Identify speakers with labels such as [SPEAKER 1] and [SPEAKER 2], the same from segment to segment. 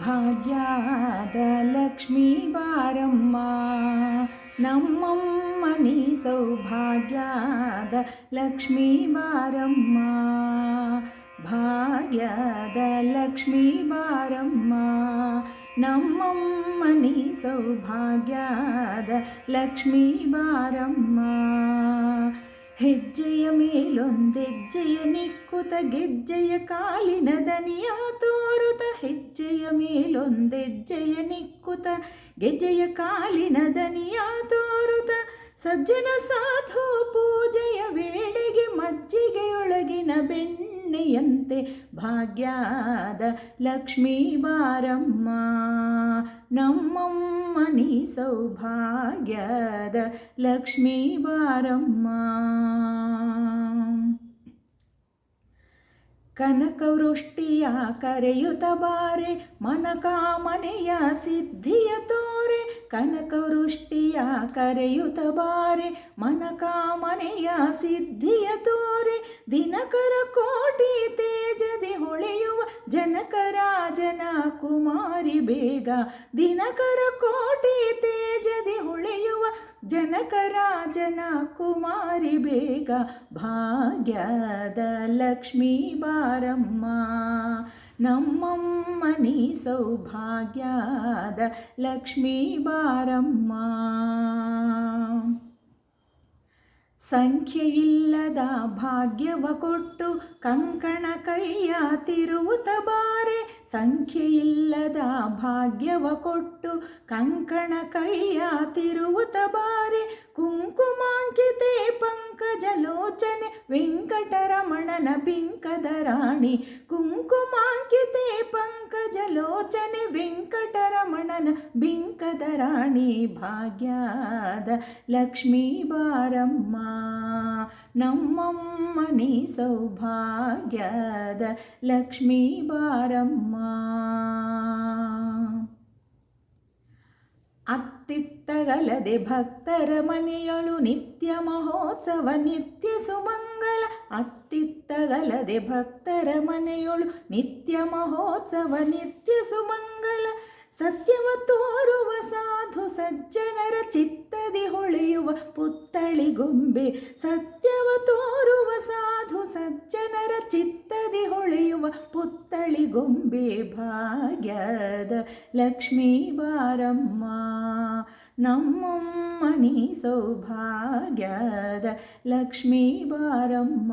[SPEAKER 1] ಭಾಗ್ಯದ ಲಕ್ಷ್ಮೀ ಬಾರಮ್ಮ ನಮ್ಮಮ್ಮ ನೀ ಸೌಭಾಗ್ಯದ ಲಕ್ಷ್ಮೀ ಬಾರಮ್ಮ ಭಾಗ್ಯದ ಲಕ್ಷ್ಮೀ ಬಾರಮ್ಮ ನಮ್ಮಮ್ಮ ನೀ ಸೌಭಾಗ್ಯದ ಲಕ್ಷ್ಮೀ ಬಾರಮ್ಮ ಹೆಜ್ಜೆಯ ಮೇಲೊಂದೆಜ್ಜೆಯ ನಿಕ್ಕುತ ಗೆಜ್ಜೆಯ ಕಾಲಿನ ದನಿಯ ತೋರುತ ಹೆಜ್ಜೆಯ ಮೇಲೊಂದೆಜ್ಜೆಯ ನಿಕ್ಕುತ ಗೆಜ್ಜೆಯ ಕಾಲಿನ ದನಿಯ ತೋರುತ ಸಜ್ಜನ ಸಾಧು ಪೂಜೆಯ ವೇಳೆಗೆ ಮಜ್ಜಿಗೆಯೊಳಗಿನ ಬೆಣ್ಣೆಯಂತೆ ಭಾಗ್ಯದ ಲಕ್ಷ್ಮೀ ಬಾರಮ್ಮ ನಮ್ಮಮ್ಮ ನೀ ಸೌಭಾಗ್ಯದ ಲಕ್ಷ್ಮೀ ಬಾರಮ್ಮ ಕನಕವೃಷ್ಟಿಯ ಕರೆಯುತ ಬಾರೆ, ಮನಕಾಮನೆಯ ಸಿದ್ಧಿಯ ತೋರೆ. ಕನಕವೃಷ್ಟಿಯ ಕರೆಯುತ ಬಾರೆ, ಮನಕಾಮನೆಯ ಸಿದ್ಧಿಯ ತೋರೆ. ದಿನಕರ ಕೋಟಿ ತೇಜದಿ ಹೊಳೆಯುವ ಜನಕರಾಜನ ಕುಮಾರಿ ಬೇಗ. ದಿನಕರ ಹೊಳೆಯುವ ಜನಕರಾಜನ ಕುಮಾರಿ ಬೇಗ ಭಾಗ್ಯದ ಲಕ್ಷ್ಮೀ ಬಾರಮ್ಮ ನಮ್ಮಮ್ಮ ನೀ ಸೌಭಾಗ್ಯದ ಲಕ್ಷ್ಮೀ ಬಾರಮ್ಮ ಸಂಖ್ಯೆಯಿಲ್ಲದ ಭಾಗ್ಯವ ಕೊಟ್ಟು ಕಂಕಣ ಕೈಯ ತಿರುವುತ ಬಾರೆ. ಸಂಖ್ಯೆಯಿಲ್ಲದ ಭಾಗ್ಯವ ಕೊಟ್ಟು ಕಂಕಣ ಕೈಯ ತಿರುವುತ ಬಾರೆ. ಕುಂಕುಮಾಂಕಿತೆ ಪಂಕಜಲೋಚನೆ, ವೆಂಕಟರಮಣನ ಪಿಂಕದ ರಾಣಿ. ಕುಂಕುಮಾಂಕಿತೆ ಪಂಕಜಲೋಚನೆ ವೆಂಕಟರಮಣನ ಬಿಂಕದ ರಾಣಿ ಭಾಗ್ಯದ ಲಕ್ಷ್ಮೀ ಬಾರಮ್ಮ. ನಮ್ಮಮ್ಮ ನೀ ಸೌಭಾಗ್ಯದ ಲಕ್ಷ್ಮೀ ಬಾರಮ್ಮ. ಅತ್ತಿತ್ತಗಲದೆ ಭಕ್ತರ ಮನೆಯೊಳು ನಿತ್ಯ ಮಹೋತ್ಸವ, ನಿತ್ಯ ಸುಮಂಗಲ. ಅತ್ತಿತ್ತಗಲದೆ ಭಕ್ತರ ಮನೆಯೊಳು ನಿತ್ಯ ಮಹೋತ್ಸವ, ನಿತ್ಯ ಸುಮಂಗಲ. ಸತ್ಯವ ತೋರುವ ಸಾಧು ಸಜ್ಜನರ ಚಿತ್ತದಿ ಹೊಳೆಯುವ ಪುತ್ತಳಿ ಗೊಂಬೆ ಸತ್ಯವ ತೋರುವ ಸಾಧು ಸಜ್ಜನರ ಚಿತ್ತದಿ ಹೊಳೆಯುವ ಪುತ್ತಳಿ ಗೊಂಬೆ ಭಾಗ್ಯದ ಲಕ್ಷ್ಮೀ ಬಾರಮ್ಮ ನಮ್ಮಮ್ಮ ನೀ ಸೌಭಾಗ್ಯದ ಲಕ್ಷ್ಮೀ ಬಾರಮ್ಮ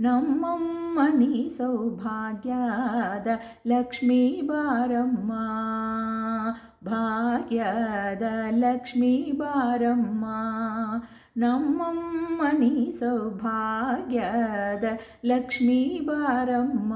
[SPEAKER 1] నమ్మమ్మని సౌభాగ్యాద లక్ష్మీ బారమ్మ. భాగ్యాద లక్ష్మీ బారమ్మ. నమ్మమ్మని సౌభాగ్యాద లక్ష్మీ బారమ్మ.